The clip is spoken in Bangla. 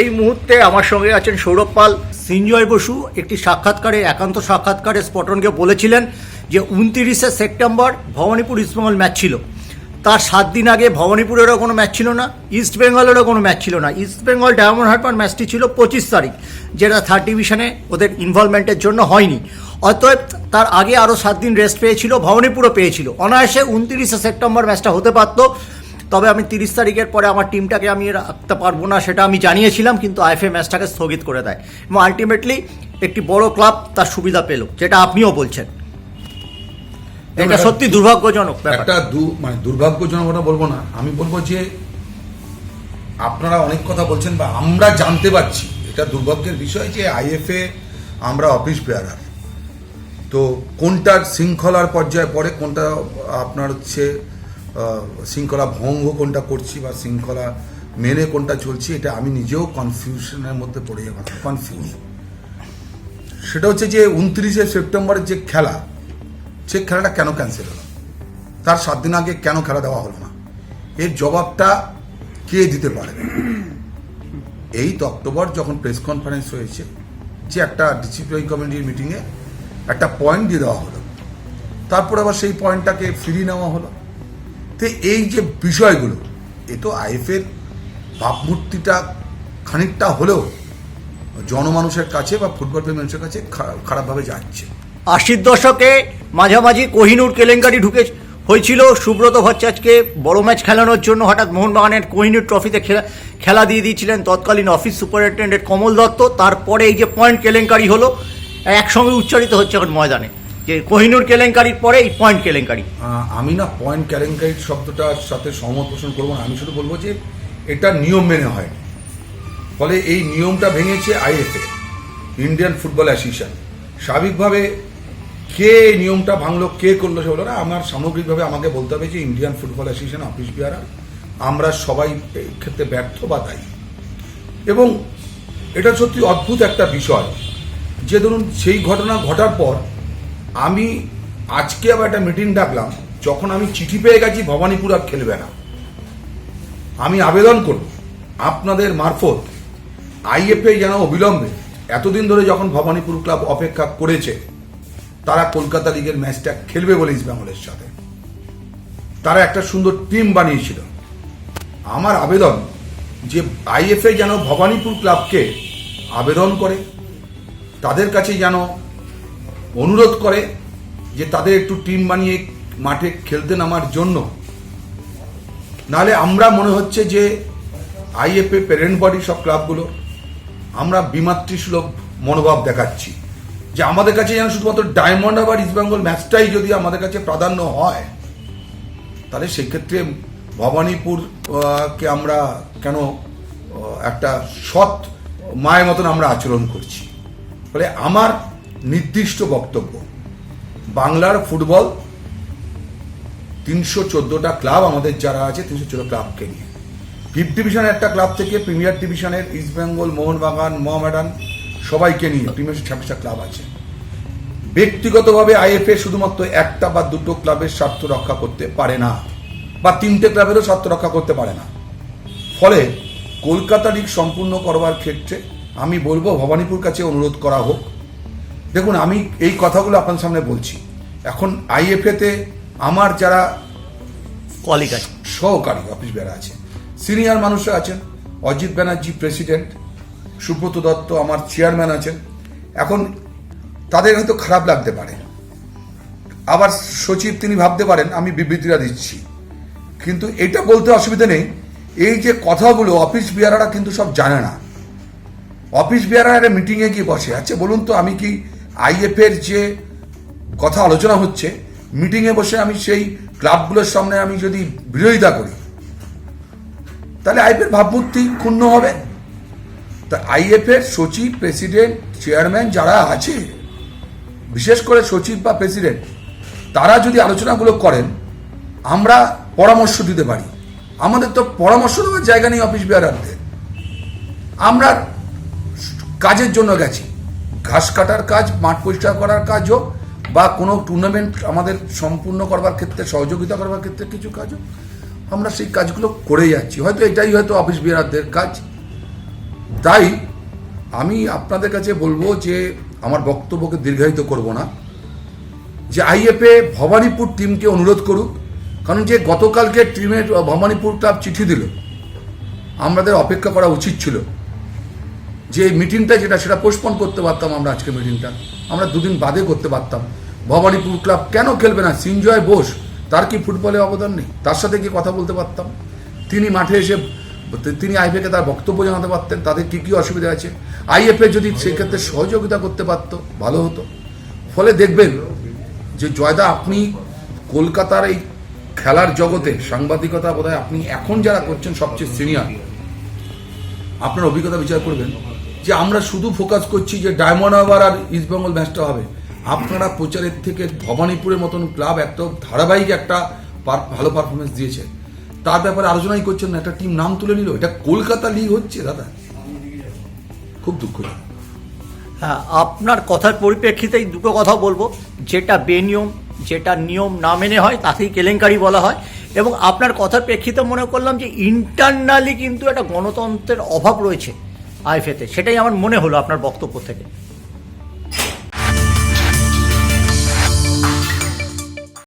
এই মুহূর্তে আমার সঙ্গে আছেন সৌরভ পাল সিঞ্জয় বসু, একটি সাক্ষাৎকারে, একান্ত সাক্ষাৎকারে স্পটনকে বলেছিলেন যে উনতিরিশে September Bhabanipur East Bengal match ছিল। তার সাত দিন আগে ভবানীপুরেরও কোনো ম্যাচ ছিল না, ইস্ট বেঙ্গলেরও কোনো ম্যাচ ছিল না। ইস্ট বেঙ্গল ডায়মন্ড হারবার ম্যাচটি ছিল পঁচিশ তারিখ, যেটা থার্ড ডিভিশনে ওদের ইনভলভমেন্টের জন্য হয়নি। অতএব তার আগে আরও সাত দিন রেস্ট পেয়েছিল, ভবানীপুরও পেয়েছিল। অনায়াসে উনতিরিশে সেপ্টেম্বর ম্যাচটা হতে পারত। তবে আমি তিরিশ তারিখের পরে আমার টিমটাকে আমি রাখতে পারব না সেটা আমি জানিয়েছিলাম কিন্তু আইএফএ ম্যাচটাকে স্থগিত করে দেয়। এবং আলটিমেটলি একটি বড় ক্লাব তার সুবিধা পেল যেটা আপনিও বলছেন। এটা সত্যি দুর্ভাগ্যজনক একটা দু মানে দুর্ভাগ্যজনক কথা বলব না আমি বলব যে আপনারা অনেক কথা বলছেন বা আমরা জানতে পারছি এটা দুর্ভাগ্যের বিষয় যে আইএফএ আমরা অফিস বেয়ারার তো কোনটার শৃঙ্খলার পর্যায়ে পড়ে কোনটা আপনার হচ্ছে শৃঙ্খলা ভঙ্গ কোনটা করছি বা শৃঙ্খলা মেনে কোনটা চলছি, এটা আমি নিজেও কনফিউশনের মধ্যে পড়ে যাব কনফিউজ সেটা হচ্ছে যে উনত্রিশে সেপ্টেম্বরের যে খেলা, সে খেলাটা কেন ক্যান্সেল হলো? তার সাত দিন আগে কেন খেলা দেওয়া হলো না? এর জবাবটা কে দিতে পারে? এইট অক্টোবর যখন প্রেস কনফারেন্স হয়েছে, যে একটা ডিসিপ্লিনারি কমিটির মিটিংয়ে একটা পয়েন্ট দিয়ে দেওয়া হলো। তারপর আবার সেই পয়েন্টটাকে ফিরিয়ে নেওয়া হলো। তো এই যে বিষয়গুলো, এ তো আইএফের ভাবমূর্তিটা খানিকটা হলেও জনমানুষের কাছে বা ফুটবল মানুষের কাছে খারাপ- খারাপভাবে যাচ্ছে। আশির দশকে মাঝামাঝি কোহিনুর কেলেঙ্কারি ঢুকে হয়েছিল। সুব্রত ভট্টাচার্যকে বড় ম্যাচ খেলানোর জন্য হঠাৎ মোহনবাগানের কোহিনুর ট্রফিতে খেলা খেলা দিয়ে দিয়েছিলেন তৎকালীন অফিস সুপারিনটেন্ডেন্ট কমল দত্ত। তারপরে এই যে পয়েন্ট কেলেঙ্কারি হলো, একসঙ্গে উচ্চারিত হচ্ছে এখন ময়দানে। যে কোহিনুর কেলেঙ্কারির পরে এই পয়েন্ট কেলেঙ্কারি। আমি না পয়েন্ট কেলেঙ্কারির শব্দটার সাথে সহমত পোষণ করব না। আমি শুধু বলব যে এটা নিয়ম মেনে হয় ফলে এই নিয়মটা ভেঙেছে আইএফএ, ইন্ডিয়ান ফুটবল অ্যাসোসিয়েশন। স্বাভাবিকভাবে কে নিয়মটা ভাঙলো, কে করল সে না, আমার সামগ্রিকভাবে আমাকে বলতে হবে যে ইন্ডিয়ান ফুটবল অ্যাসোসিয়েশন অফিস বিহারা, আমরা সবাই ক্ষেত্রে ব্যর্থ বা দায়ী। এবং এটা সত্যি অদ্ভুত একটা বিষয় যে ধরুন সেই ঘটনা ঘটার পর আমি আজকে আবার একটা মিটিং ডাকলাম, যখন আমি চিঠি পেয়ে গেছি, ভবানীপুর আর খেলবে না। আমি আবেদন করব, আপনাদের মারফত আইএফএ যেন অবিলম্বে এতদিন ধরে যখন ভবানীপুর ক্লাব অপেক্ষা করেছে, তারা কলকাতা লিগের ম্যাচটা খেলবে বলে ইস্টবেঙ্গলের সাথে। তারা একটা সুন্দর টিম বানিয়েছিল। আমার আবেদন যে আইএফএ যেন ভবানীপুর ক্লাবকে আবেদন করে, তাদের কাছে যেন অনুরোধ করে যে তাদের একটু টিম বানিয়ে মাঠে খেলতে নামার জন্য। নাহলে আমরা মনে হচ্ছে যে আইএফএ প্যারেন্ট বডি সব ক্লাবগুলো, আমরা বিমাতৃসুলভ মনোভাব দেখাচ্ছি। যে আমাদের কাছে যেন শুধুমাত্র ডায়মন্ড আবার ইস্টবেঙ্গল ম্যাচটাই যদি আমাদের কাছে প্রাধান্য হয়, তাহলে সেক্ষেত্রে ভবানীপুর কে আমরা কেন একটা সৎ মায়ের মতন আমরা আচরণ করছি। ফলে আমার নির্দিষ্ট বক্তব্য। বাংলার ফুটবল তিনশো চোদ্দোটা ক্লাব আমাদের যারা আছে, তিনশো চোদ্দ ক্লাবকে নিয়ে। ফিফথ ডিভিশনের একটা ক্লাব থেকে প্রিমিয়ার ডিভিশনের ইস্টবেঙ্গল মোহনবাগান, মোহামেডান সবাইকে নিয়ে প্রিমিয়ার ছাব্বিশটা ক্লাব আছে। ব্যক্তিগতভাবে আইএফএ শুধুমাত্র একটা বা দুটো ক্লাবের স্বার্থ রক্ষা করতে পারে না, বা তিনটে ক্লাবেরও স্বার্থ রক্ষা করতে পারে না। ফলে কলকাতা লিগ সম্পূর্ণ করবার ক্ষেত্রে আমি বলব, ভবানীপুর কাছে অনুরোধ করা হোক দেখুন আমি এই কথাগুলো আপনার সামনে বলছি। এখন আইএফএতে আমার যারা কলিকাজ সহকারী অফিস বেড়া আছে সিনিয়র মানুষরা আছেন অজিত ব্যানার্জি প্রেসিডেন্ট সুব্রত দত্ত আমার চেয়ারম্যান আছেন। এখন তাদের হয়তো খারাপ লাগতে পারে। আবার সচিব তিনি ভাবতে পারেন আমি বিবৃতিটা দিচ্ছি। কিন্তু এটা বলতে অসুবিধা নেই এই যে কথাগুলো অফিস বিয়ারারা কিন্তু সব জানে না। অফিস বিয়ারারা একটা মিটিংয়ে গিয়ে বসে আচ্ছা বলুন তো আমি কি আইএফ এর যে কথা আলোচনা হচ্ছে, মিটিংয়ে বসে আমি সেই ক্লাবগুলোর সামনে আমি যদি বিরোধিতা করি, তাহলে আইএফের ভাবমূর্তি ক্ষুণ্ণ হবে। তা আইএফ এর সচিব, প্রেসিডেন্ট, চেয়ারম্যান যারা আছে, বিশেষ করে সচিব বা প্রেসিডেন্ট, তারা যদি আলোচনাগুলো করেন, আমরা পরামর্শ দিতে পারি। আমাদের তো পরামর্শ দেওয়ার জায়গা নেই অফিস বিহারারদের আমরা কাজের জন্য গেছি। ঘাস কাটার কাজ, মাঠ পরিষ্কার করার কাজ হোক বা কোনো টুর্নামেন্ট আমাদের সম্পূর্ণ করবার ক্ষেত্রে, সহযোগিতা করবার ক্ষেত্রে কিছু কাজ হোক আমরা সেই কাজগুলো করে যাচ্ছি। হয়তো এটাই হয়তো অফিস বিহারদের কাজ। তাই আমি আপনাদের কাছে বলব যে, আমার বক্তব্যকে দীর্ঘায়িত করব না। যে আইএফএ ভবানীপুর টিমকে অনুরোধ করুক, কারণ যে গতকালকে টিমের ভবানীপুর ক্লাব চিঠি দিল, আমাদের অপেক্ষা করা উচিত ছিল। যে মিটিংটা যেটা, সেটা পোস্টপন করতে পারতাম আমরা আজকে মিটিংটা আমরা দুদিন বাদে করতে পারতাম। ভবানীপুর ক্লাব কেন খেলবে না? সিনজয় বোস, তার কি ফুটবলে অবদান নেই? তার সাথে কি কথা বলতে পারতাম? তিনি মাঠে এসে, তিনি আইএফএকে তার বক্তব্য জানাতে পারতেন। তাদের কি কি অসুবিধা আছে? আইএফএ যদি সেক্ষেত্রে সহযোগিতা করতে পারতো, ভালো হতো। ফলে দেখবেন যে জয়দা, আপনি কলকাতার এই খেলার জগতে সাংবাদিকতা বোধহয় আপনি এখন যারা করছেন সবচেয়ে সিনিয়র আপনার অভিজ্ঞতা বিচার করবেন। যে আমরা শুধু ফোকাস করছি যে ডায়মন্ড হারবার আর ইস্টবেঙ্গল ম্যাচটা হবে। আপনারা প্রচারের থেকে ভবানীপুরের মতন ক্লাব একটা ধারাবাহিক একটা ভালো পারফরমেন্স দিয়েছে। তার ব্যাপারে আলোচনাই করছেন না, একটা টিম নাম তুলে নিল। এটা কলকাতা লিগ হচ্ছে, দাদা? খুব দুঃখজনক হ্যাঁ আপনার কথার পরিপ্রেক্ষিতেই দুটো কথা বলব। যেটা বেনিয়ম, যেটা নিয়ম না মেনে হয়, তাকেই কেলেঙ্কারি বলা হয়। এবং আপনার কথার প্রেক্ষিতে মনে করলাম যে ইন্টারনালি কিন্তু একটা গণতন্ত্রের অভাব রয়েছে। আইএফএতে সেটাই আমার মনে হলো আপনার বক্তব্য থেকে।